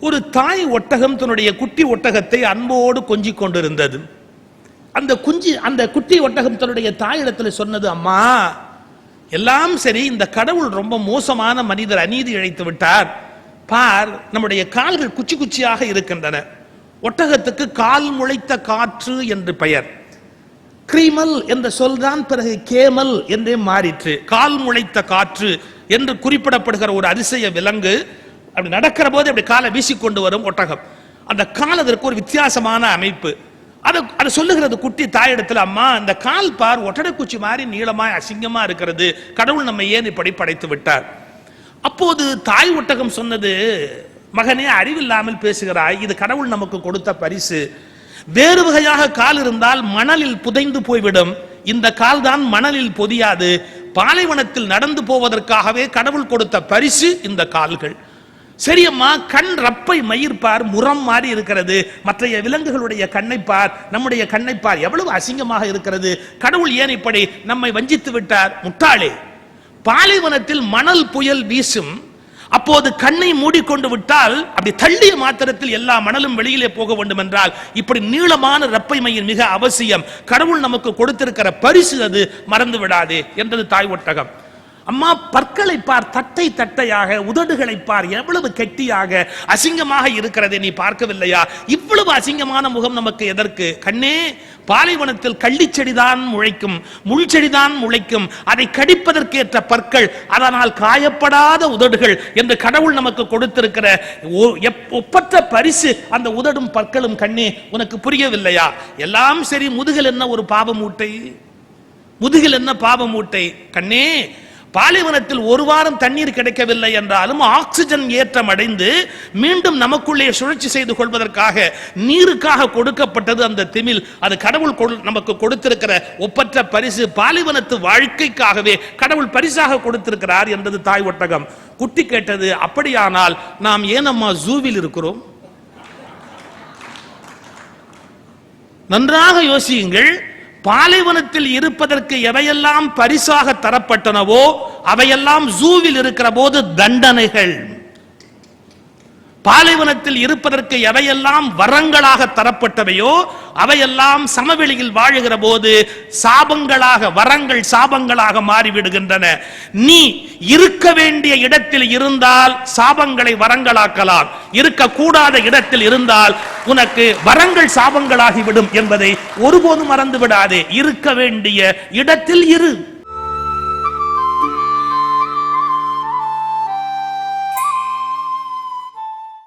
ஒரு தாய் ஒட்டகம் தன்னுடைய குட்டி ஒட்டகத்தை அன்போடு கொஞ்சிக் கொண்டிருந்தது. அந்த குஞ்சு அந்த குட்டி ஒட்டகம் தன்னுடைய தாயிடத்தில் சொன்னது அம்மா எல்லாம் சரி இந்த கடவுள் ரொம்ப மோசமான மனிதர் அநீதி இழைத்து விட்டார். பார் நம்முடைய கால்கள் குச்சி குச்சியாக இருக்கின்றன. ஒட்டகத்துக்கு கால் முளைத்த காற்று என்று பெயர். கிரீமல் என்ற சொல்தான் பிறகு கேமல் என்றே மாறிற்று. கால் முளைத்த காற்று என்று குறிப்பிடப்படுகிற ஒரு அதிசய விலங்கு அப்படி நடக்கிற போது அப்படி காலை வீசிக்கொண்டு வரும் ஒட்டகம். அந்த கால் அதற்கு ஒரு வித்தியாசமான அமைப்பு. அது அது சொல்லுகிறது குட்டி தாயிடத்தில் அம்மா அந்த கால் பார் ஒட்டடைக்குச்சி மாதிரி நீளமாய் அசிங்கமா இருக்கிறது. கடவுள் நம்ம ஏன் இப்படி படைத்து விட்டார்? அப்போது தாய் ஒட்டகம் சொன்னது மகனே அறிவில்லாமல் பேசுகிறாய். இது கடவுள் நமக்கு கொடுத்த பரிசு. வேறு வகையாக கால் இருந்தால் மணலில் புதைந்து போய்விடும். இந்த கால் தான் மணலில் பொதியாது. பாலைவனத்தில் நடந்து போவதற்காகவே கடவுள் கொடுத்த பரிசு இந்த கால்கள். சரியம்மா கண் ரப்பை மயிர் பார் முரம் மாறி இருக்கிறது. மற்றைய விலங்குகளுடைய கண்ணை பார் நம்முடைய கண்ணை பார் எவ்வளவு அசிங்கமாக இருக்கிறது. கடவுள் ஏன் இப்படி நம்மை வஞ்சித்து விட்டார்? முட்டாளே. பாலைவனத்தில் மணல் புயல் வீசும். அப்போது கண்ணை மூடிக்கொண்டு விட்டால் அப்படி தள்ளிய மாத்திரத்தில் எல்லா மணலும் வெளியிலே போக வேண்டும் என்றால் இப்படி நீளமான ரப்பை மையின் மிக அவசியம். கடவுள் நமக்கு கொடுத்திருக்கிற பரிசு அது. மறந்து விடாதே என்றது தாய் ஒட்டகம். அம்மா பற்களை பார் தட்டை தட்டையாக உதடுகளை பார் எவ்வளவு கெட்டியாக அசிங்கமாக இருக்கிறதை நீ பார்க்கவில்லையா? இவ்வளவு அசிங்கமான முகம் நமக்கு எதற்கு? கண்ணே பாலைவனத்தில் கள்ளிச்செடிதான் முளைக்கும் முள் செடிதான் முளைக்கும். அதை கடிப்பதற்கேற்ற பற்கள் அதனால் காயப்படாத உதடுகள் என்று கடவுள் நமக்கு கொடுத்திருக்கிற ஒ- எப்- ஒப்பற்ற பரிசு அந்த உதடும் பற்களும் கண்ணே உனக்கு புரியவில்லையா? எல்லாம் சரி முதுகில் என்ன ஒரு பாவமூட்டை? முதுகில் என்ன பாவமூட்டை? கண்ணே பாலைவனத்தில் ஒரு வாரம் தண்ணீர் கிடைக்கவில்லை என்றாலும் ஆக்சிஜன் ஏற்றம் அடைந்து மீண்டும் நமக்குள்ளே சுழற்சி செய்து கொள்வதற்காக நீருக்காக கொடுக்கப்பட்டது அந்த திமில். அது கடவுள் நமக்கு கொடுத்திருக்கிற ஒப்பற்ற பரிசு பாலைவனத்து வாழ்க்கைக்காகவே கடவுள் பரிசாக கொடுத்திருக்கிறார் என்றது தாய் ஒட்டகம். குட்டி கேட்டது அப்படியானால் நாம் ஏனம்மா ஜூவில் இருக்கிறோம்? நன்றாக யோசியுங்கள் பாலைவனத்தில் இருப்பதற்கு எவையெல்லாம் பரிசாக தரப்பட்டனவோ அவையெல்லாம் ஜூவில் இருக்கிற போது தண்டனைகள். பாலைவனத்தில் இருப்பதற்கு எவையெல்லாம் வரங்களாக தரப்பட்டவையோ அவையெல்லாம் சமவெளியில் வாழுகிற போது சாபங்களாக வரங்கள் சாபங்களாக மாறிவிடுகின்றன. நீ இருக்க வேண்டிய இடத்தில் இருந்தால் சாபங்களை வரங்களாக்கலாம். இருக்கக்கூடாத இடத்தில் இருந்தால் உனக்கு வரங்கள் சாபங்களாகிவிடும் என்பதை ஒருபோதும் மறந்து விடாதே இருக்க வேண்டிய இடத்தில் இரு.